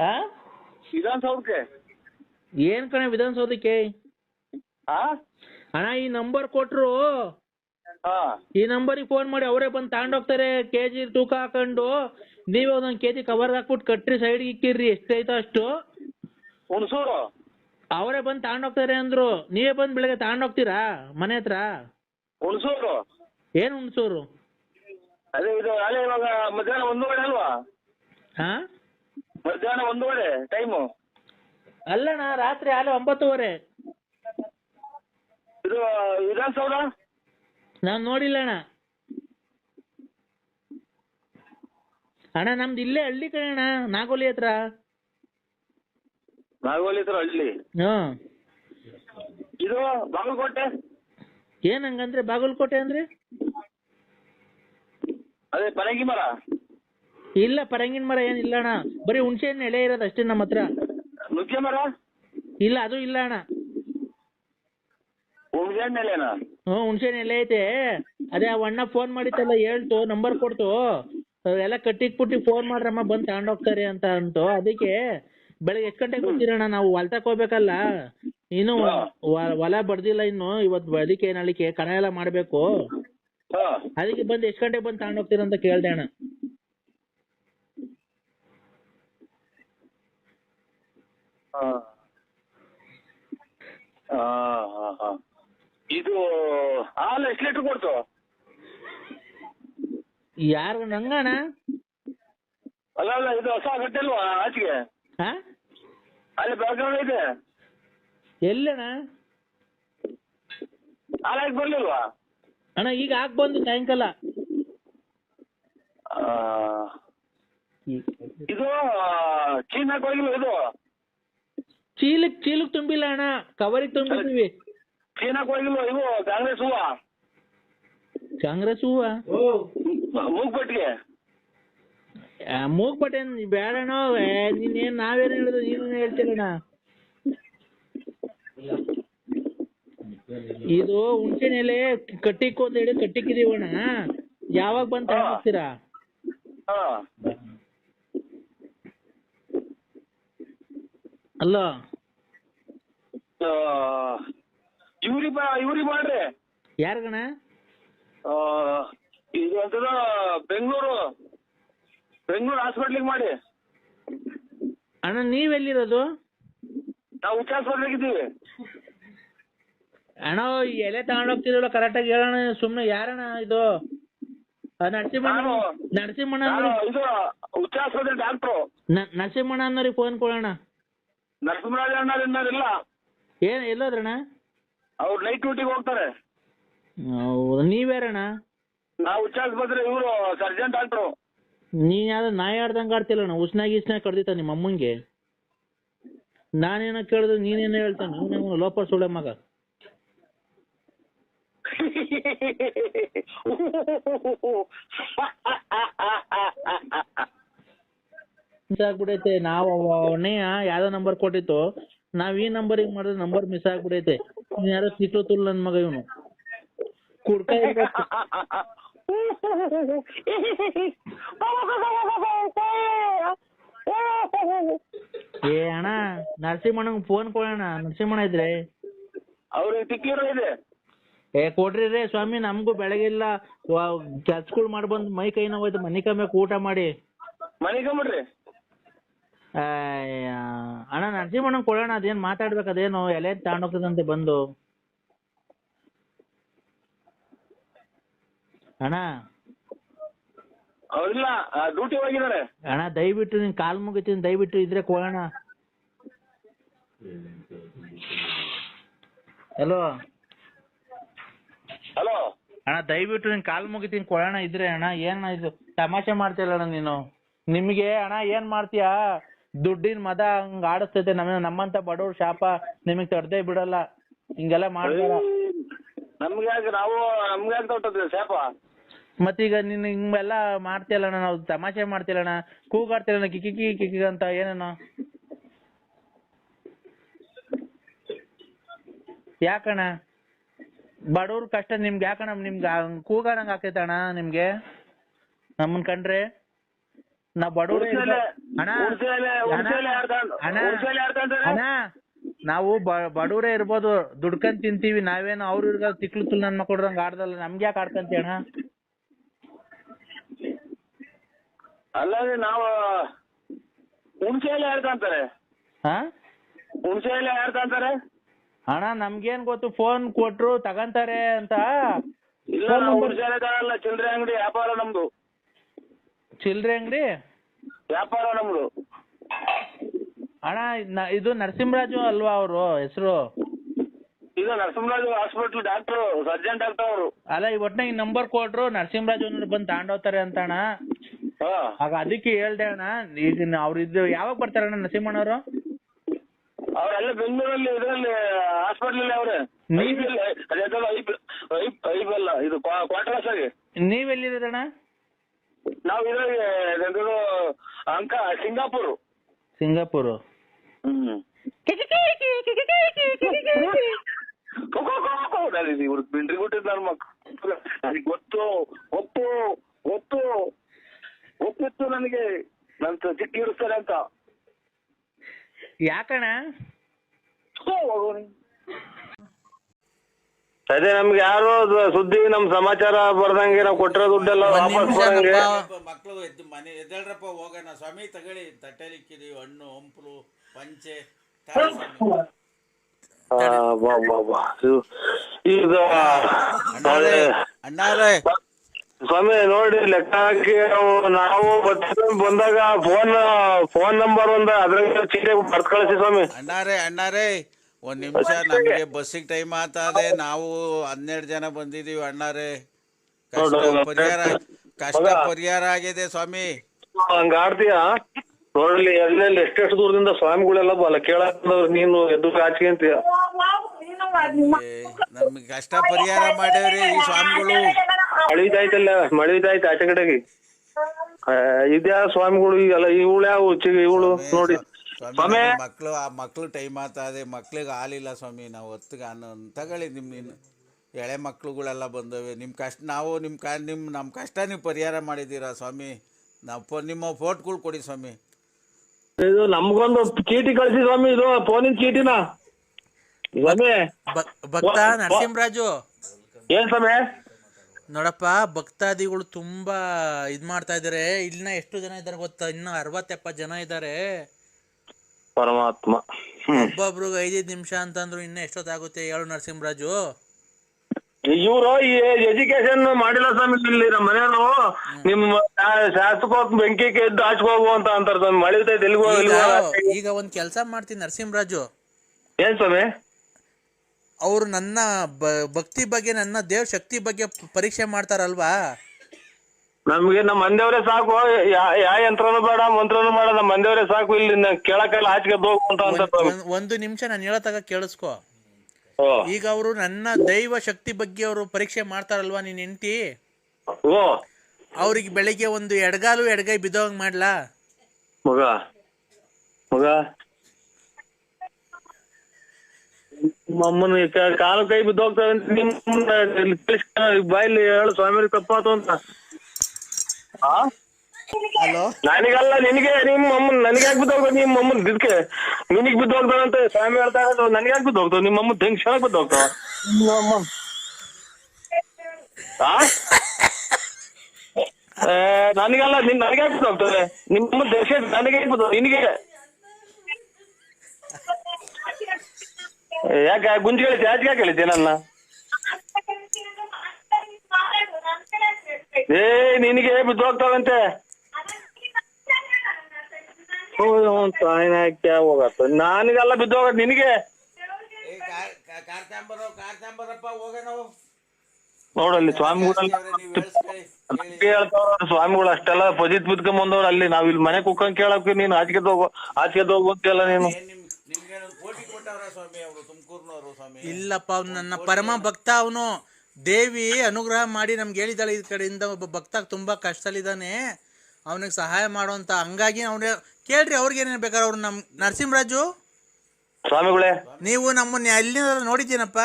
ಆ? ವಿಧಾನಸೌಧಕ್ಕೆ. ಏನ್ ಕಣ ವಿಧಾನಸೌಧಕ್ಕೆ? ಹಾ ಅಣ್ಣ ಈ ನಂಬರ್ ಕೊಟ್ರು. ಹಾ. ಈ ನಂಬರಿಗೆ ಫೋನ್ ಮಾಡಿ ಅವರೇ ಬಂದು ತಗೊಂಡೋಗ್ತಾರೆ ಕೆ ಜಿ ತೂಕ ಹಾಕೊಂಡು. ನೀವೇ ಒಂದೊಂದು ಕೆ ಜಿ ಕವರ್ಗೆ ಹಾಕ್ಬಿಟ್ಟು ಕಟ್ರಿ ಸೈಡ್ಗೆ ಇಕ್ಕಿರ್ರಿ. ಎಷ್ಟೈತೋ ಅಷ್ಟು. ಹುಣಸೂರು. ಅವರೇ ಬಂದು ತಗೊಂಡೋಗ್ತಾರೆ ಅಂದ್ರು. ನೀವೇ ಬಂದು ಬೆಳಗ್ಗೆ ತಗೊಂಡೋಗ್ತೀರಾ ಮನೆ ಹತ್ರ? ಹುಣಸೂರು. ಏನು ಹುಣಸೂರು ಅದೇ ಇದು ಅಲ್ಲೇ ಇವಾಗ ಮಧ್ಯಾಹ್ನ ಒಂದೂವರೆ ಅಲ್ವಾ? ಹಾ? ಮಧ್ಯಾಹ್ನ ಒಂದೂವರೆ ಟೈಮು ಅಲ್ಲಣ್ಣ ರಾತ್ರಿ ಆಲೆ ಒಂಬತ್ತುವರೆ. ಇದು ವಿಧಾನಸೌಧ? ನಾನು ನೋಡಿಲ್ಲ ಅಣ್ಣ. ಅಣ್ಣ ನಮ್ದು ಇಲ್ಲೇ ಹಳ್ಳಿ ಕಣಣ್ಣ ನಾಗೋಲಿ ಹತ್ರ. ನಾಗೋಲಿ ಹತ್ರ ಹಳ್ಳಿ? ಹ್ಮ್ ಇದು ಬಾಗಲಕೋಟೆ? ಏನ್ ಹಂಗಂದ್ರೆ ಬಾಗಲಕೋಟೆ ಅಂದ್ರೆ? ಅದೇ ಪರಂಗಿ ಮರ? ಇಲ್ಲ ಪರಂಗಿನ ಮರ ಏನಿಲ್ಲ ಅಣ್ಣ. ಬರೀ ಹುಣಸೆ ಹಣ್ಣು ಎಲೆ ಇರೋದು ಅಷ್ಟೇ ನಮ್ಮ ಹತ್ರ. ನುಗ್ಗೆ ಮರ? ಇಲ್ಲ ಅದು ಇಲ್ಲ ಅಣ್ಣ. ಹುಣಸೆ ಹ್ಞೂ ಹುಣಸೆ ಹಣ್ಣು ಎಲೆ ಐತೆ. ಅದೇ ಆ ಅಣ್ಣ ಫೋನ್ ಮಾಡಿತ್ತಲ್ಲ ಹೇಳ್ತು ನಂಬರ್ ಕೊಡ್ತು. ಎಲ್ಲ ಕಟ್ಟಿಕ್ಬಿಟ್ಟು ಫೋನ್ ಮಾಡ್ರಮ್ಮ ಬಂದು ತಗೊಂಡೋಗ್ತಾರೆ ಅಂತ ಅಂತು. ಅದಕ್ಕೆ ಬೆಳಗ್ಗೆ ಎಷ್ಟು ಗಂಟೆಗೆ ಬರ್ತೀರಣ್ಣ ನಾವು? ಹೊಲ್ತಕ್ ಹೋಗ್ಬೇಕಲ್ಲ. ಇನ್ನು ಹೊಲ ಬಡ್ದಿಲ್ಲ ಇನ್ನು. ಇವತ್ತು ಅದಕ್ಕೆ ನಾಳಿಕೆ ಕಣ ಎಲ್ಲ ಮಾಡಬೇಕು. ಅದಕ್ಕೆ ಬಂದು ಎಷ್ಟು ಗಂಟೆಗೆ ಬಂದು ತಗೊಂಡೋಗ್ತೀರ ಅಂತ ಕೇಳ್ದೆ ಅಣ್ಣ. ಇದು ಹಾಲು ಎಷ್ಟು ಲೀಟರ್ ಕೊಡ್ತು? ಯಾರು ನಂಗಣ್ಣ? ಅಲ್ಲ ಅಲ್ಲ ಇದು ಹೊಸ ಗಟ್ಟೆ ಅಲ್ವಾ ಆಚೆಗೆ? ಅಲ್ಲಿ ಬ್ಯಾಕ್ಗ್ರೌಂಡ್ ಇದೆ. ಎಲ್ಲಣ್ಣ? ಹಾಲಾಗಿ ಬರ್ಲಿಲ್ವಾ? ಅಣ್ಣ ಈಗ ಆಗ್ ಬಂದು ಸಾಯಂಕಾಲ? ಆ, ಇದು ಚೀನಾಕ್ ಹೋಗಿಲ್ಲ ಇದು? ಚೀಲಕ್ ಚೀಲಕ್ ತುಂಬಿಲ್ಲ ಅಣ್ಣ ಕವರಿಗೆ ತುಂಬಿದೀವಿ ಚೀನಾಕ್ ಹೋಗಿಲ್ಲ ಇವು ಕಾಂಗ್ರೆಸ್ ಹೂವ? ಕಾಂಗ್ರೆಸ್ ಹೂವ? ಮೂಗ್ಬಟ್ಟಿಗೆ ಮೂಗ್ಪಟ್ಟೆ ಬೇಡಣ್ಣ ಏ, ನೀನೇನ್ ನಾವೇನ್ ಹೇಳಿದ್ರು ನೀನು ಹೇಳ್ತೀರಣ್ಣ. ಇದು ಹುಣ್ಸಿನ ಎಲೆ ಕಟ್ಟಿಕ್ಕು ಅಂತ ಹೇಳಿ ಕಟ್ಟಿಕ್ಕಿದೀವಣ್ಣ ಯಾವಾಗ ಬಂದು ತಗೊಂಡ್ತೀರಾ ಅಲ್ಲ ಇವ್ರಿ ಬಾ ಇವ್ರಿ ಮಾಡ್ರಿ ಯಾರಿಗಣ್ಣ ಆ, ಇದು ಅಂತದ ಬೆಂಗಳೂರು. ಬೆಂಗಳೂರು ಹಾಸ್ಪಿಟ್ಲಿಗೆ ಮಾಡಿ. ಅಣ್ಣ ನೀವೆಲ್ಲಿರೋದು? ನಾವು ಉಚ್ಚ ಹಾಸ್ಪಿಟ್ಲಿಗೆ ಇದ್ದೀವಿ ಅಣ್ಣ ಈ ಎಲೆ ಕರೆಕ್ಟ್ ಕರೆಕ್ಟಾಗಿ ಹೇಳೋಣ ಸುಮ್ನೆ ಯಾರಣ್ಣ ಇದು? ಆ ನರಸಿಂಹಣ್ಣ ನಾನು- ನರಸಿಂಹಣ್ಣ ನಾನು ಅನ್ನೋರಿಗೆ- ಇದು ಉಚ್ಚ ಆಸ್ಪತ್ರೆ ಡಾಕ್ಟ್ರು ನ- ನರಸಿಂಹಣ್ಣ ಅನ್ನೋರಿಗೆ ಫೋನ್ ಕೊಡೋಣ. ನರಸಿಂಹರಾಜ ಅಣ್ಣ ಇಲ್ಲ ಏನ್ ಎಲ್ಲೋದ್ರಣ್ಣ? ಅವ್ರು ನೈಟ್ ಡ್ಯೂಟಿಗೆ ಹೋಗ್ತಾರೆ. ಹೌದು? ನೀವ್ಯಾರಣ್ಣ? ನಾವು ಉಚ್ಚ ಆಸ್ಪತ್ರೆ ಇವರು ಸರ್ಜನ್ ಡಾಕ್ಟ್ರು ನೀನ್ ಯಾವ್ದು ನಾಯಿ ಆಡ್ದಂಗೆ ಆಡ್ತಿಲ್ಲಣ್ಣ ಉಸ್ನಾಗಿ ಇಸ್ನಾಗಿ ಕಡ್ದಿತ್ತ ನಿಮ್ಮ ಅಮ್ಮಂಗೆ ನಾನೇನೋ ಕೇಳಿದ್ರೆ ನೀನೇನೋ ಹೇಳ್ತಾನೆ ಲೋಪ ಸುಳೆ ಮಗ. ಮಿಸ್ ಆಗ್ಬಿಡೈತೆ. ನಾವು ಅವನೇ ಯಾವ್ದೋ ನಂಬರ್ ಕೊಟ್ಟಿತ್ತು. ನಾವ್ ಈ ನಂಬರಿಗೆ ಮಾಡಿದ್ರೆ ನಂಬರ್ ಮಿಸ್ ಆಗ್ಬಿಡೈತೆ. ಯಾರೋ ತಿಕ್ಲು ತುಲ್ ನನ್ ಮಗ ಇವನು. ಕುಡ್ಕ. ಏ, ಅಣ್ಣ, ನರಸಿಂಹಣ್ಣಂಗ್ ಫೋನ್ ಕೊಡೋಣ. ನರಸಿಂಹಣ್ಣ ಇದ್ರೆ. ಅವ್ರಿಗೆ ತಿಕ್ಕಿರೋ ಇದೆ. ಏ ಕೊಡ್ರಿ ರೇ ಸ್ವಾಮಿ ನಮಗೂ ಬೆಳಗಿಲ್ಲ ಕೆಲ್ಸಗಳು ಮಾಡಿ ಬಂದು ಮೈ ಕೈ ನೋವಾಯ್ತು ಮನಿ ಕಮ್ಮಿಕ್ ಊಟ ಮಾಡಿ. ಮನೆಗೆ ಬಿಡ್ರಿ ಅಣ್ಣ ಕೊಡೋಣ ಅದೇನ್ ಮಾತಾಡ್ಬೇಕು ಅದೇನು ಎಲೆ ತಗೊಂಡೋಗ್ತದಂತೆ ಬಂದು. ಅಣ್ಣ. ಅವ್ರಿಲ್ಲ ಡ್ಯೂಟಿ ಹೋಗಿದ್ದಾರೆ. ಅಣ್ಣ ದಯವಿಟ್ಟು ನಿನ್ ಕಾಲ್ ಮುಗಿತೀನಿ ದಯವಿಟ್ಟು ಇದ್ರೆ ಕೊಡೋಣ. Hello hello? ಅಣ್ಣ ದಯವಿಟ್ಟು ನಿನ್ ಕಾಲ್ ಮುಗಿತೀನಿ ಕೊಡೋಣ ಇದ್ರೆ ಅಣ್ಣ ಏನಣ್ಣ ಇದು ತಮಾಷೆ ಮಾಡ್ತಿಲ್ಲ ಅಣ್ಣ ನೀನು? ನಿಮ್ಗೆ ಅಣ್ಣ ಏನ್ ಮಾಡ್ತೀಯಾ? ದುಡ್ಡಿನ ಮದ ಹಂಗ ಆಡಿಸ್ತೈತೆ ನಮ್ಮ ನಮ್ಮಂತ ಬಡವ್ರ ಶಾಪ ನಿಮಗ್ ತಡ್ದೇ ಬಿಡಲ್ಲ. ಹಿಂಗೆಲ್ಲ ಮಾಡ್ಬೇಡ. ನಮ್ಗೆ ಯಾಕೆ ನಾವು ತೊಟ್ಟದ್ರಿ ಶಾಪ? ಮತ್ತೀಗ ನೀನ್ ಹಿಂಗೆಲ್ಲ ಮಾಡ್ತಿಯಲ್ಲ ಅಣ್ಣ ನಾವು ತಮಾಷೆ ಮಾಡ್ತಿಲ್ಲ ಕೂಗಾಡ್ತಿಲ್ಲ ಕಿಕಿ ಕಿಕ್ಕಿ ಕಿಕಿ ಅಂತ ಏನಣ್ಣ? ಯಾಕಣ್ಣ? ಬಡವ್ರ ಕಷ್ಟ ನಿಮ್ಗೆ ಯಾಕಣ್ಣ ನಿಮ್ಗೆ ಕೂಗಾಡಂಗ್ ಆಗ್ತೈತಣ್ಣ ನಿಮ್ಗೆ? ನಮ್ಮನ್ ಕಂಡ್ರೆ ನಾವ್ ಬಡವ್ರ ಅಣ್ಣ ಅಣ್ಣ ಅಣ್ಣ ನಾವು ಬಡವರೇ ಇರ್ಬೋದು ದುಡ್ಕೊಂಡ್ ತಿಂತೀವಿ ನಾವೇನು ಅವ್ರ ಇರ್ಗ ತಿಕ್ಲು ತುಲ್ ನನ್ ಮಕ್ಳು ಆಡ್ದಲ್ಲ ನಮ್ಗೆ ಯಾಕೆ ಆಡ್ಕಂತಿ ಅಣ್ಣ? ಅಲ್ಲದೆ ನಾವು ಯಾರು ಅಂತಾರೆ. ಹಾ? ಎಲ್ಲ ಯಾರು ತಾಂತಾರೆ ಅಣ್ಣ ನಮ್ಗೇನ್ ಗೊತ್ತು? ಫೋನ್ ಕೊಟ್ರು ತಗಂತಾರೆ ಅಂತ. ಇಲ್ಲ Phone ನಾವು number- ಹುಣಸೆಯಲ್ಲಿ ಚಿಲ್ಲರೆ ಅಂಗಡಿ ವ್ಯಾಪಾರ ನಮ್ದು. ಚಿಲ್ಲರೆ ಅಂಗಡಿ? ವ್ಯಾಪಾರ ನಮ್ದು. ಅಣ್ಣ ನ- ಇದು ನರಸಿಂಹರಾಜು ಅಲ್ವಾ ಅವರು ಹೆಸರು? ಇದು Narasimharaju hospital doctor surgeon doctor ಅವರು. ಅಲ್ಲ ಈ ಒಟ್ನಾಗ ನಂಬರ್ ಕೊಟ್ರು ನರಸಿಂಹರಾಜು ಅನ್ನೋರು ಬಂದು ತಗೊಂಡೋಗ್ತಾರೆ ಅಂತ ಅಣ್ಣ. ಹಾ. ಆಗ ಅದಕ್ಕೆ ಹೇಳ್ದೆ ಅಣ್ಣ ಈಗ ಅವ್ರು ಇದು ಯಾವಾಗ ಬರ್ತಾರಣ್ಣ ನರಸಿಂಹಣ್ಣವರು? ಅವ್ರೆಲ್ಲ ಬೆಂಗಳೂರಲ್ಲಿ ಇದರಲ್ಲಿ ಹಾಸ್ಪಿಟಲ್ ಅವ್ರೆ ನೀವು- ಅದೇನೋ ಐಬ್ ಐಬ್ ಐಬ್ ಅಲ್ಲ ಇದು ಕ್ವಾರ್ಟರ್ಸ್ ಆಗಿ ನೀವೆಲ್ಲಿರೋದಣ್ಣ ನಾವು ಇದ್ರಾಗೆ ಅಂಕ ಸಿಂಗಾಪುರ್ ಸಿಂಗಾಪುರ್ ಹ್ಮ್ ನನ್ನ ಮಕ್ಕಳು ನನಗೆ ಗೊತ್ತು ಗೊತ್ತು ಗೊತ್ತು ಗೊತ್ತಿತ್ತು ನನಗೆ ನನ್ ಚಿಕ್ಕ ಇರ್ತಾರೆ ಅಂತ ಯಾಕಣ್ಣ? ಅದೇ ನಮ್ಗೆ ಯಾರು ಸುದ್ದಿ ನಮ್ ಸಮಾಚಾರ ಬರ್ದಂಗೆ ನಾವು ಕೊಟ್ಟಿರೋ ದುಡ್ಡೆಲ್ಲ ಒಂದ್ ವಾಪಸ್ ನಿಮಿಷ ಬರಂಗೆ ಮಕ್ಕಳು ಎದ್ದು ಮನೆ ಎದ್ದೇಳ್ರಪ್ಪ ಹೋಗೋಣ. ಸ್ವಾಮಿ ತಗೊಳ್ಳಿ. ತಟ್ಟೆಲಿ ಇಕ್ಕಿದೀವಿ ಹಣ್ಣು ಹಂಪಲು ಪಂಚೆ ತಾಳಿ ಸ್ವಾಮಿ. ಆ, ವಾ, ವಾ, ವಾ. ಇದು- ಅಣ್ಣಾರೇ ಸ್ವಾಮಿ ನೋಡಿ ಲೆಕ್ಕ ಹಾಕಿ ನಾವು ಬಂದಾಗ ಫೋನ್ ಫೋನ್ ನಂಬರ್ ಒಂದ ಅದ್ರಾಗ ಚೀಟಿ ಬರ್ತ್ ಕಳಿಸಿ ಸ್ವಾಮಿ. ಅಣ್ಣಾರೇ ಅಣ್ಣಾರೇ ಒಂದ್ ನಿಮಿಷ ನಮ್ಗೆ ಬಸ್ಸಿಗೆ ಟೈಮ್ ಆತಾದೆ. ನಾವು ಹನ್ನೆರಡು ಜನ ಬಂದಿದೀವಿ ಅಣ್ಣಾರೇ. ಕಷ್ಟ ಪರಿಹಾರ ಕಷ್ಟ ಪರಿಹಾರ ಆಗಿದೆ ಸ್ವಾಮಿ. ಹಂಗ ಆಡ್ತೀಯ? ನೋಡ್ಲಿ ಎಲ್ಲೆಲ್ಲಿ ಎಷ್ಟೆಷ್ಟು ದೂರದಿಂದ ಸ್ವಾಮಿಗಳೆಲ್ಲ ಬಲ್ಲ ಕೇಳಕ್ ನೀನು ಎದ್ದು ಕಾಚಿ ಅಂತೀಯ. ನಮ್ಗೆ ಕಷ್ಟ ಪರಿಹಾರ ಮಾಡ್ಯಾವ್ರಿ ಈ ಸ್ವಾಮಿಗಳು. ಮಳಿದಾಯ್ತಲ್ಲ ಮಳಿದಾಯ್ತು ಆಚೆ ಕಡೆಗೆ. ಇದ್ಯಾ ಸ್ವಾಮಿಗಳು ಈಗಲ್ಲ ಇವಳು ಯಾವ ಇವಳು ನೋಡಿ. ಸ್ವಾಮಿ ಮಕ್ಕಳು ಆ ಮಕ್ಳು ಟೈಮ್ ಆಗ್ತದೆ ಮಕ್ಳಿಗೆ ಹಾಲಿಲ್ಲ ಸ್ವಾಮಿ ನಾವು ಹೊತ್ತಿಗೆ ಅನ್ನ ತಗೊಳ್ಳಿ ನಿಮ್ ನೀನು ಎಳೆ ಮಕ್ಳುಗಳೆಲ್ಲ ಬಂದವೆ. ನಿಮ್ಮ ಕಷ್ಟ ನಾವು ನಿಮ್ಮ ಕ ನಿಮ್ಮ ನಮ್ಮ ಕಷ್ಟ ನೀವು ಪರಿಹಾರ ಮಾಡಿದ್ದೀರಾ ಸ್ವಾಮಿ? ನಾವು ಫೋ ನಿಮ್ಮ ಫೋಟ್ಗಳು ಕೊಡಿ ಸ್ವಾಮಿ. ಇದು ನಮ್ಗೊಂದು ಚೀಟಿ ಕಳಿಸಿ ಸ್ವಾಮಿ ಇದು ಫೋನಿನ ಚೀಟಿನ. ಸ್ವಾಮಿ ಭಕ್ತ ನರಸಿಂಹರಾಜು. ಏನ್ ಸ್ವಾಮಿ? ನೋಡಪ್ಪ ಭಕ್ತಾದಿಗಳು ತುಂಬಾ ಇದ್ ಮಾಡ್ತಾ ಇದಾರೆ. ಇನ್ನ ಎಷ್ಟು ಜನ ಇದಾರೆ ಗೊತ್ತಾ? ಇನ್ನು ಅರವತ್ ಎಪ್ಪತ್ ಜನ ಇದಾರೆ ಪರಮಾತ್ಮ. ಹ್ಮ್. ಒಬ್ಬೊಬ್ರಿಗೆ ಐದೈದು ನಿಮಿಷ ಅಂತಂದ್ರು ಇನ್ನ ಎಷ್ಟೊತ್ತಾಗುತ್ತೆ ಹೇಳು ನರಸಿಂಹರಾಜು. ಇವರು ಈ ಎಜುಕೇಶನ್ ಮಾಡಿಲ್ಲ ಸ್ವಾಮಿ ಇಲ್ಲಿ ನಮ್ಮ ಮನೆಯವರು. ನಿಮ್ಮ ಶಾಸಕ ಬೆಂಕಿ ಎದ್ದು ಹಾಚ್ಕೋಗು ಅಂತ ಅಂತಾರೆ ಸ್ವಾಮಿ. ಮಳಿತೈತೆ ಎಲ್ಗೋ ಈಗ ಈಗ ಒಂದ್ ಕೆಲಸ ಮಾಡ್ತೀನಿ ನರಸಿಂಹರಾಜು. ಏನ್ ಸ್ವಾಮಿ? ಅವರು ನನ್ನ ಬ- ಭಕ್ತಿ ಬಗ್ಗೆ ನನ್ನ ದೇವ್ ಶಕ್ತಿ ಬಗ್ಗೆ ಪರೀಕ್ಷೆ ಮಾಡ್ತಾರಲ್ವಾ? ನಮ್ಗೆ ನಮ್ಮ ಮಂದೇವ್ರೆ ಸಾಕು. ಯಾ- ಯಾ ಯಂತ್ರನು ಬೇಡ ಮಂತ್ರನು ಬೇಡ ನಮ್ಮ ಮಂದೇವ್ರೆ ಸಾಕು. ಇಲ್ಲಿ ಕೇಳಕ್ಕೆಲ್ಲ ಆಚೆಗೆ ಹೋಗು ಅಂತ ಅಂತ ಒಂದ್- ನಿಮಿಷ ನಾನು ಹೇಳತ್ತಾಗ ಕೇಳಿಸ್ಕೊ. ಓ ಈಗ ಅವರು ನನ್ನ ದೈವ ಶಕ್ತಿ ಬಗ್ಗೆ ಅವರು ಪರೀಕ್ಷೆ ಮಾಡ್ತಾರಲ್ವಾ ನೀನ್ ಹೆಂಡತಿ? ಓ ಅವ್ರಿಗೆ ಬೆಳಿಗ್ಗೆ ಒಂದು ಎಡಗಾಲು ಎಡಗೈ ಬಿದ್ದೋಂಗ್ ಮಾಡ್ಲಾ? ಮಗ. ಮಗ. ನಮ್ಮನ್ನ ಕ- ಕಾಲು ಕೈ ಬಿದ್ದು ಹೋಗ್ತಾವೆ ಅಂತ ನಿಮ್ಮ ಬಾಯಲ್ಲಿ ಹೇಳು ಸ್ವಾಮಿ ತಪ್ಪಾತು ಅಂತ. ಆ? ಹಲೋ? ನನಗಲ್ಲ ನಿನಗೆ ನಿಮ್ಮ ಅಮ್ಮನ್ ನನಗೆ ಯಾಕೆ ಬಿದ್ದು ಹೋಗ್ತಾವ ನಿಮ್ಮ ಅಮ್ಮನ್ ಇದಕ್ಕೆ ನಿನಗ್ ಬಿದ್ದು ಸ್ವಾಮಿ ಹೇಳ್ತಾ ಇರೋದು ನನಗೆ ಯಾಕೆ ಬಿದ್ದು ಹೋಗ್ತಾವ? ನಿಮ್ಮ ಅಮ್ಮನ್ ಹೆಂಗ್ ಕ್ಷಣಕ್ಕೆ ಬಿದ್ದು ಹೋಗ್ತಾವ? ನಿಮ್ಮ ಆ? ಏ, ನನಗಲ್ಲ ನಿನ್ ನನಗೆ ಯಾಕೆ ಬಿದ್ದು ಹೋಗ್ತದೆ ನಿಮ್ಮ ಅಮ್ಮನ್ ದೇಶ ನನಗೆ ಯಾಕೆ ಬಿದ್ದು ನಿನಗೆ ಯಾಕೆ ಗುಂಜಿ ಹೇಳಿದ್ದೆ ಯಾಕೆ ಯಾಕೆ ಹೇಳಿದ್ದೆ ನನ್ನ? ಏ ನಿನಗೆ ಬಿದ್ದು ಹೋಗ್ತಾವಂತೆ ಹೋಗತ್ತ ನನಗೆಲ್ಲ ಬಿದ್ದು ಹೋಗತ್ ನಿನಗೆ? ನೋಡಲ್ಲಿ ಸ್ವಾಮಿಗಳು ಸ್ವಾಮಿಗಳು ಅಷ್ಟೆಲ್ಲ ಪಜಿತ್ ಬಿದ್ಕೊಂಡ್ ಬಂದವ್ರು ಅಲ್ಲಿ. ನಾವ್ ಇಲ್ಲಿ ಮನೆ ಕುಕ್ಕಂಗ್ ಕೇಳಕ್ ನೀನು ಆಚೆಗೆ ಹೋಗೋ ಆಚೆಗೆ ಹೋಗು ಅಂತೆಲ್ಲ ನೀನು? ತುಮಕೂರ್ನವರು ಸ್ವಾಮಿ. ಇಲ್ಲಪ್ಪ ಅವ್ನು ನನ್ನ ಪರಮ ಭಕ್ತ ಅವನು. ದೇವಿ ಅನುಗ್ರಹ ಮಾಡಿ ನಮ್ಗೆ ಹೇಳಿದಾಳೆ ಈ ಕಡೆಯಿಂದ. ಒಬ್ಬ ಭಕ್ತ ತುಂಬಾ ಕಷ್ಟದಲ್ಲಿದ್ದಾನೆ. ಅವನಿಗೆ ಸಹಾಯ ಮಾಡುವಂತ ಹಂಗಾಗಿ ಅವ್ನ ಕೇಳ್ರಿ ಅವ್ರಿಗೆ ಏನೇನು ಬೇಕಾದ್ರೆ. ಅವ್ರು ನಮ್ ನರಸಿಂಹರಾಜು? ಸ್ವಾಮಿಗಳೇ. ನೀವು ನಮ್ಮನ್ನ ಎಲ್ಲಿಂದ ನೋಡಿದ್ದೀನಪ್ಪ?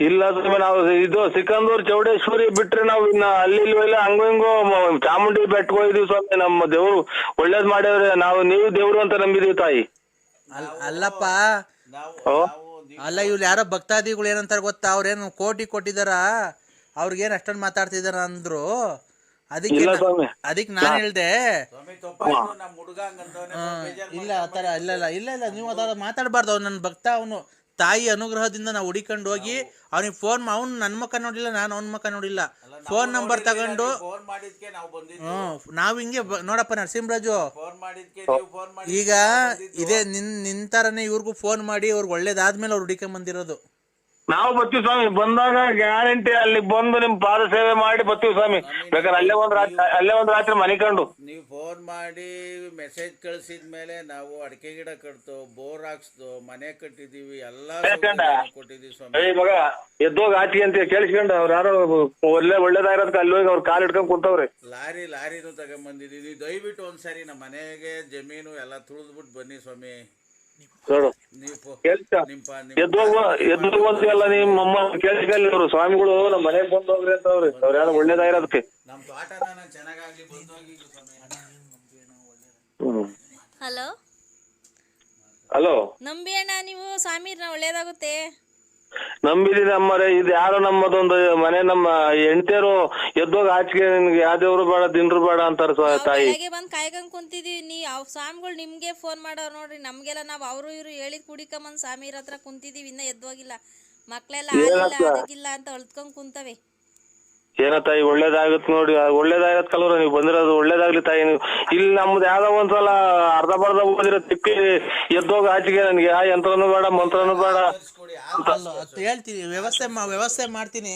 ಇಲ್ಲ ಸ್ವಾಮಿ ನಾವು ಇದು ಸಿಕಂದೂರ್ ಚೌಡೇಶ್ವರಿ ಬಿಟ್ರೆ ನಾವು ಇನ್ನ ಅಲ್ಲಿ ಇಲ್ಲಿ. ಹಂಗೋ ಹಿಂಗೋ ಮ- ಚಾಮುಂಡಿ ಬೆಟ್ಟಕ್ಕೆ ಹೋಗಿದೀವಿ ಸ್ವಾಮಿ. ನಮ್ಮ ದೇವ್ರು ಒಳ್ಳೇದ್ ಮಾಡಿದ್ರೆ ನಾವು ನೀವು ದೇವ್ರು ಅಂತ ನಂಬಿದೀವಿ ತಾಯಿ. ಅಲ್- ಅಲ್ಲಪ್ಪ ಅಲ್ಲ ಇವ್ರು ಯಾರೋ ಭಕ್ತಾದಿಗಳು ಏನಂತಾರೆ ಗೊತ್ತಾ? ಅವ್ರೇನು ಕೋಟಿ ಕೊಟ್ಟಿದಾರ? ಅವ್ರಿಗೇನು ಅಷ್ಟೊಂದು ಮಾತಾಡ್ತಿದಾರ ಅಂದ್ರು. ಅದಕ್ಕೆ ಇಲ್ಲ ನಾನ್ ಸ್ವಾಮಿ. ಅದಕ್ಕೆ ನಾನು ಹೇಳ್ದೆ. ಇಲ್ಲ ಆತರ ಇಲ್ಲ ಇಲ್ಲ ಇಲ್ಲ ಇಲ್ಲ ನೀವು ಅದರ ಮಾತಾಡಬಾರ್ದು. ಅವ್ನು ನನ್ನ ಭಕ್ತ ಅವನು ತಾಯಿ ಅನುಗ್ರಹದಿಂದ ನಾವು ಹುಡಿಕೊಂಡು ಹೋಗಿ ಅವ್ನಿಗೆ ಫೋನ್ ಅವ್ನು ನನ್ನ ಮುಖ ನೋಡಿಲ್ಲ ನಾನು ಅವ್ನ ಮುಖ ನೋಡಿಲ್ಲ ಫೋನ್ ನಂಬರ್ ತಗೊಂಡು ಫೋನ್ ನಾವ್ ಹಿಂಗೆ ನೋಡಪ್ಪ ನರಸಿಂಹರಾಜು. ಈಗ ಇದೇ ನಿನ್ ನಿನ್ ತರನೇ ಇವ್ರಿಗೂ ಫೋನ್ ಮಾಡಿ ಅವ್ರಿಗೆ ಒಳ್ಳೇದಾದ್ಮೇಲೆ ಅವ್ರು ಹುಡಿಕೊಂಡ್ ಬಂದಿರೋದು. ನಾವು ಬರ್ತೀವಿ ಸ್ವಾಮಿ. ಬಂದಾಗ ಗ್ಯಾರಂಟಿ ಅಲ್ಲಿ ಬಂದು ನಿಮ್ ಪಾದ ಸೇವೆ ಮಾಡಿ ಬರ್ತೀವಿ ಸ್ವಾಮಿ. ಬೇಕಾದ್ರೆ ಅಲ್ಲೇ ಒಂದ್ ರಾತ್ರಿ ಅಲ್ಲೇ ಒಂದ್ ರಾತ್ರಿ ಮನಿಕೊಂಡು ಕಂಡು. ನೀವು ಫೋನ್ ಮಾಡಿ ಮೆಸೇಜ್ ಕಳ್ಸಿದ ಮೇಲೆ ನಾವು ಅಡಿಕೆ ಗಿಡ ಕಟ್ತು ಬೋರ್ ಹಾಕ್ಸ್ದು ಮನೆ ಕಟ್ಟಿದೀವಿ ಎಲ್ಲಾ ಕೊಟ್ಟಿದೀವಿ ಸ್ವಾಮಿ. ಏ ಮಗ ಎದ್ದೋಗ ಆಚಿ ಅಂತ ಕೇಳಿಸ್ಕೊಂಡು. ಅವ್ರ ಯಾರೋ ಒಳ್ಳೆ ಒಳ್ಳೇದಾಗಿರೋದಕ್ಕೆ ಅಲ್ಲಿ ಹೋಗಿ ಅವ್ರು ಕಾಲ್ ಹಿಡ್ಕೊಂಡ್ ಕುಂತವ್ರೆ. ಲಾರಿ ಲಾರಿನೂ ತಗೊಂಬಂದಿದೀವಿ. ದಯವಿಟ್ಟು ಒಂದ್ಸರಿ ನಮ್ಮ ಮನೆಗೆ ಜಮೀನು ಎಲ್ಲ ತುಳಿದ್ಬಿಟ್ಟು ಬನ್ನಿ ಸ್ವಾಮಿ. ನೋಡು ನಿಮ್ಮ ಅಮ್ಮ ಅವ್ರು ಸ್ವಾಮಿಗಳು ನಮ್ಮ ಮನೆಗೆ ಬಂದು ಹೋಗ್ರಿ ಅಂತ ಅವ್ರಿ. ಅವ್ರ ಯಾರು ಒಳ್ಳೇದಾಗಿರೋದಕ್ಕೆ. ಹಲೋ? ಹಲೋ? ನಂಬಿ ಅಣ್ಣ ನೀವು ಸ್ವಾಮಿ ಒಳ್ಳೇದಾಗುತ್ತೆ. ನಂಬಿದೀನಿ ಅಮ್ಮರೇ ಇದು ಯಾರೋ ನಮ್ಮದೊಂದು ಮನೆ ನಮ್ಮ ಹೆಂಡತಿಯರು ಎದ್ದೋಗ ಆಚೆಗೆ ನಿನ್ಗೆ ಯಾವ್ದೇವ್ರು ಬೇಡ ದಿನರು ಬೇಡ ಅಂತಾರ ನಾವ್ ತಾಯಿ. ಬೆಳಗ್ಗೆ ಬಂದ್ ಕಾಯ್ಕೊಂಡ್ ಕುಂತಿದೀವಿ. ನೀ ಅವ್ ಸ್ವಾಮಿಗಳು ನಿಮ್ಗೆ ಫೋನ್ ಮಾಡೋರ್ ನೋಡ್ರಿ ನಮ್ಗೆಲ್ಲ ನಾವ್ ಅವರು ಇವ್ರು ಹೇಳಿ ಕುಡಿಕಮ್ಮನ್ ಸ್ವಾಮಿರತ್ರ ಹತ್ರ ಕುಂತಿದೀವಿ ಇನ್ನ ಎದ್ದೋಗಿಲ್ಲ. ಮಕ್ಳೆಲ್ಲ ಆಗಿಲ್ಲ ಅದಕ್ಕಿಲ್ಲ ಅಂತ ಅಳ್ತ್ಕೊಂಡ್ ಕುಂತವೆ. ಏನೋ ತಾಯಿ ಒಳ್ಳೇದಾಗತ್ ನೋಡಿ ಒಳ್ಳೇದಾಗತ್ ಕಲವ್ರ ನೀವು ಬಂದಿರೋದು ಒಳ್ಳೇದಾಗ್ಲಿ ತಾಯಿ. ನೀವು ಇಲ್ಲಿ ನಮ್ದು ಯಾವ್ದೋ ಒಂದ್ಸಲ ಅರ್ಧ ಬರ್ಧ ಓದಿರೋ ತಿಪ್ಪಿ ಎದ್ದೋಗ ಆಚೆಗೆ ನನ್ಗೆ. ಆ ಯಂತ್ರನು ಬೇಡ ಮಂತ್ರನು ಬೇಡ. ಹೇಳ್ತೀನಿ ವ್ಯವಸ್ಥೆ ವ್ಯವಸ್ಥೆ ಮಾಡ್ತೀನಿ.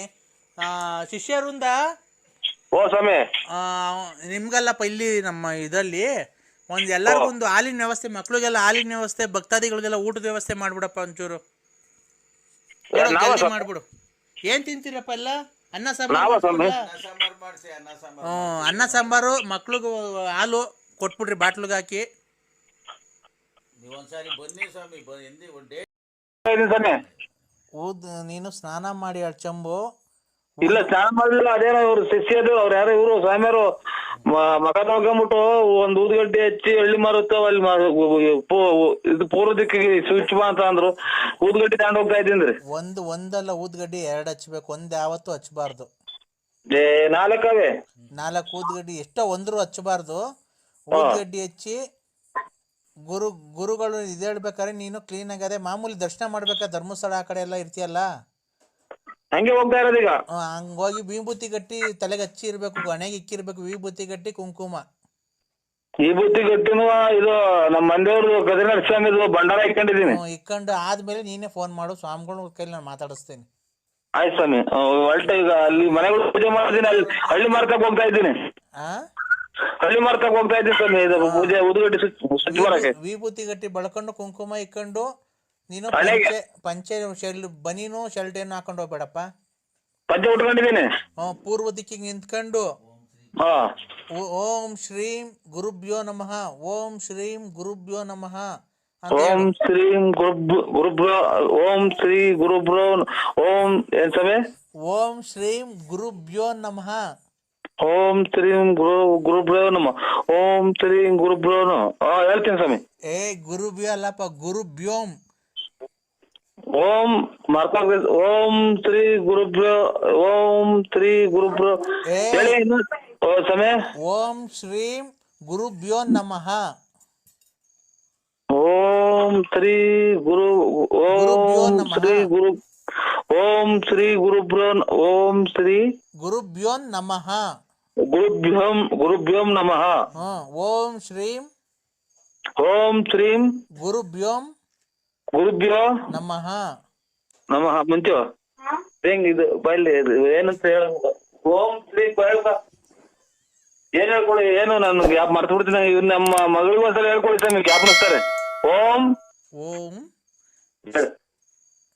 ಶಿಷ್ಯರಿಂದ? ಓ ಸ್ವಾಮಿ. ನಿಮ್ಗಲ್ಲಪ್ಪ ಇಲ್ಲಿ ನಮ್ಮ ಇದರಲ್ಲಿ ಒಂದು ಎಲ್ಲರಿಗೊಂದು ಹಾಲಿನ ವ್ಯವಸ್ಥೆ ಮಕ್ಳಿಗೆಲ್ಲ ಹಾಲಿನ ವ್ಯವಸ್ಥೆ ಭಕ್ತಾದಿಗಳಿಗೆಲ್ಲ ಊಟದ ವ್ಯವಸ್ಥೆ ಮಾಡ್ಬಿಡಪ್ಪ ಒಂಚೂರು? ಮಾಡ್ಬಿಡು. ಏನ್ ತಿಂತೀರಪ್ಪ ಎಲ್ಲ? ಅನ್ನ ಸಾಂಬಾರು? ಅನ್ನ ಸಾಂಬಾರ್ ಮಾಡಿಸಿ ಅನ್ನ ಹ್ಞೂ ಅನ್ನ ಸಾಂಬಾರು ಮಕ್ಳಿಗೂ ಹಾಲು ಕೊಟ್ಬಿಡ್ರಿ ಬಾಟ್ಲಿಗೆ ಹಾಕಿ. ನೀವು ಒಂದ್ಸಾರಿ ಬನ್ನಿ ಸ್ವಾಮಿ ಬ ಎಂದಿ ಒಂದ್ ಡೇ ಇದೀನಿ ಸ್ವಾಮಿ ನೀನು ಸ್ನಾನ ಮಾಡಿ ಅಡ್ಚಂಬು ಇಲ್ಲ ಸ್ನಾನ ಮಾಡಲಿಲ್ಲ ಅದೇನೋ ಇವ್ರು ಶಿಷ್ಯದು ಅವ್ರು ಯಾರೋ ಇವ್ರು ಸ್ವಾಮಿಯವರು ಮಗ ನೋಡ್ಕೊಂಬಿಟ್ಟು ಒಂದ್ ಊದ್ಗಡ್ಡೆ ಹಚ್ಚಿ ಹಳ್ಳಿ ಮಾರುತ್ತಾವ ಅಲ್ಲಿ ಇದು ಪೂರ್ವ ದಿಕ್ಕಿಗೆ ಸ್ವಿಚ್ ಅಂತ ಅಂದ್ರು. ಊದ್ಗಡ್ಡೆ ತಗೊಂಡ್ ಹೋಗ್ತಾ ಇದ್ದೀನಿ ಒಂದು ಒಂದಲ್ಲ ಊದ್ಗಡ್ಡಿ ಎರಡು ಹಚ್ಬೇಕು ಒಂದ್ ಯಾವತ್ತು ಹಚ್ಬಾರ್ದು ಏ ನಾಲ್ಕವೇ ನಾಲ್ಕು ಊದ್ಗಡ್ಡಿ ಎಷ್ಟೋ ಒಂದ್ರು ಹಚ್ಚಬಾರ್ದು. ಊದ್ಗಡ್ಡಿ ಹಚ್ಚಿ ಗುರು ಗುರುಗಳು ಇದೇಳ್ಬೇಕಾದ್ರೆ ನೀನು ಕ್ಲೀನ್ ಆಗದೆ ಮಾಮೂಲಿ ದರ್ಶನ ಮಾಡ್ಬೇಕಾ ಧರ್ಮಸ್ಥಳ ಆ ಕಡೆ ಎಲ್ಲ ಇರ್ತೀಯಲ್ಲ? ಹಂಗೆ ಹೋಗ್ತಾ ಇರೋದೀಗ ಹಂಗ ಹಂಗೋಗಿ ವಿಭೂತಿ ಕಟ್ಟಿ ತಲೆಗೆ ಹಚ್ಚಿ ಇರ್ಬೇಕು ಗಣೆಗೆ ಇಕ್ಕಿರ್ಬೇಕು ವಿಭೂತಿ ಕಟ್ಟಿ ಕುಂಕುಮ. ವಿಭೂತಿ ಕಟ್ಟಿನೂ ಇದು ನಮ್ಮ ಮಂದಿಯವ್ರದ್ದು ಗದಿನಾಥ ಸ್ವಾಮಿದು ಭಂಡಾರ ಇಕ್ಕೊಂಡಿದೀನಿ ಹ್ಮ್, ಇಕ್ಕೊಂಡು ಆದ್ಮೇಲೆ ನೀನೇ ಫೋನ್ ಮಾಡು ಸ್ವಾಮಿಗಳ ಕೈಲಿ ನಾನು ಮಾತಾಡಿಸ್ತೀನಿ. ಆಯ್ತು ಸ್ವಾಮಿ. ಒಳ್ಳೆ ಈಗ ಅಲ್ಲಿ ಮನೆಗಳು ಪೂಜೆ ಮಾಡ್ತೀನಿ ಅಲ್ಲಿ ಹಳ್ಳಿ ಮಾರ್ತಕ್ ಹೋಗ್ತಾ ಇದ್ದೀನಿ. ಆ? ಹಳ್ಳಿ ಮಾರ್ತಕ್ ಹೋಗ್ತಾ ಇದ್ದೀನಿ ಸ್ವಾಮಿ ಇದು ಪೂಜೆ ಉದ್ಗಟ್ಟಿ ವಿಭೂತಿ ಗಟ್ಟಿ ಬಳಕೊಂಡು ಕುಂಕುಮ ಇಕ್ಕೊಂಡು ನೀನು. ಪಂಚೆ ಪಂಚೆ ಶೆಲ್ ಬನೀನು ಶರ್ಟ್ ಏನು ಹಾಕೊಂಡು ಹೋಗ್ಬೇಡಪ್ಪ. ಪಂಚೆ ಉಟ್ಕೊಂಡಿದ್ದೀನಿ. ಹ್ಮ್, ಪೂರ್ವ ದಿಕ್ಕಿಗೆ ನಿಂತ್ಕೊಂಡು. ಹಾ. ಓಂ ಶ್ರೀಂ ಗುರುಭ್ಯೋ ನಮಃ ಓಂ ಶ್ರೀಂ ಗುರುಭ್ಯೋ ನಮಃ ಓಂ ಶ್ರೀಂ ಗುರುಭ್ಯೋ ಗುರುಭ್ರೋ ಓಂ ಶ್ರೀ ಗುರುಭ್ರೋ ಓಂ ಏನ್ ಓಂ ಶ್ರೀಂ ಗುರುಭ್ಯೋ ನಮಃ. ಓಂ ಶ್ರೀಂ ಗುರು ಗುರುಭ್ಯೋ ನಮಃ. ಓಂ ಶ್ರೀಂ ಗುರುಭ್ರೋ ನಮಃ. ಹಾ ಹೇಳ್ತೀನಿ ಸ್ವಾಮಿ. ಏ ಗುರುಭ್ಯೋ ಅಲ್ಲಪ್ಪ ಗುರುಭ್ಯೋಂ. ಓಂ ಮಾರ್ಕ ಓಂ ಶ್ರೀ ಗುರುಭ್ರೋ ಓಂ ಶ್ರೀ ಗುರುಭ್ರೋ ಏ. ಹೇಳಿ ಇನ್ನು ಓ ಸ್ವಾಮಿ ಓಂ ಶ್ರೀಂ ಗುರುಭ್ಯೋ ನಮಃ ಓಂ ಶ್ರೀ ಗುರು ಗುರುಭ್ಯೋ ಓಂ ನಮಃ. ಶ್ರೀ ಗುರು ಓಂ ಶ್ರೀ ಗುರುಭ್ರೋ ನ- ಓಂ ಶ್ರೀ ಗುರುಭ್ಯೋ ನಮಃ ಗುರುಭ್ಯೋಂ ಗುರುಭ್ಯೋಂ ನಮಃ ಹ್ಮ್ ಓಂ ಶ್ರೀಂ ಓಂ ಶ್ರೀಂ ಗುರುಭ್ಯೋಂ ಗುರುಭ್ಯೋ ನಮಃ. ನಮಃ ಮುಂಚೋ ಹೆಂಗ್ ಇದು ಬಯಲಿ ಇದು ಏನಂತ ಹೇಳ. ಓಂ ಶ್ರೀ ಬಯಲ್ಗ ಏನ್ ಹೇಳ್ಕೊಳಿ ಏನು ನಾನು ಗ್ಯಾಪ್ ಮರ್ತು ಬಿಡ್ತೀನಿ ಇವ್ ನಮ್ಮ ಮಗಳಿಗೂ ಒಂದ್ಸಲ ಸರ್ ನೀವು ಜ್ಞಾಪನಿಸ್ತಾರೆ ಓಂ ಓಂ ಹೇಳು.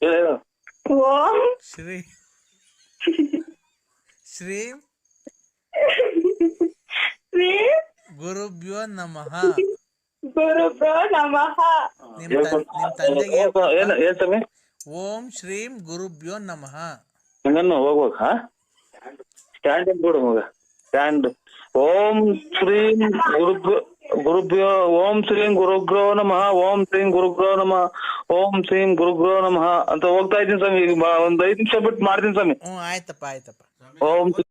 ಹೇಳು, ಹೇಳು. ಶ್ರೀ ಶ್ರೀ ಗುರುಭ್ಯೋ ನಮಃ. ನಿಮ್. ತನ್- ನಿಮ್ ತಂದೆಗೆ ಓ, ಏನು ಏನ್ ಸ್ವಾಮಿ? ಓಂ ಶ್ರೀಂ ಗುರುಭ್ಯೋ ನಮಃ. ಹಂಗನ್ನು ಹೋಗ್ಬೇಕು ಹಾ? ಸ್ಟ್ಯಾಂಡ್ ಅಂತ ಕೊಡು ಮಗ. ಸ್ಟ್ಯಾಂಡ್ ಓಂ ಶ್ರೀಂ ಗುರು ಗುರುಭ್ಯೋ ಓಂ ಶ್ರೀಂ ಗುರುಗ್ರೋ ನಮಃ ಓಂ ಶ್ರೀಂ ಗುರುಗ್ರೋ ನಮಃ ಓಂ ಶ್ರೀಂ ಗುರುಗ್ರೋ ನಮಃ ಅಂತ ಹೋಗ್ತಾ ಇದ್ದೀನಿ ಸ್ವಾಮಿ. ಈಗ ಬಾ- ಒಂದ್ ಐದ್ ನಿಮಿಷ ಬಿಟ್ಟು ಮಾಡ್ತೀನಿ ಸ್ವಾಮಿ. ಹ್ಞೂ ಆಯ್ತಪ್ಪ ಆಯ್ತಪ್ಪ. ಓಂ ಶ್ರೀ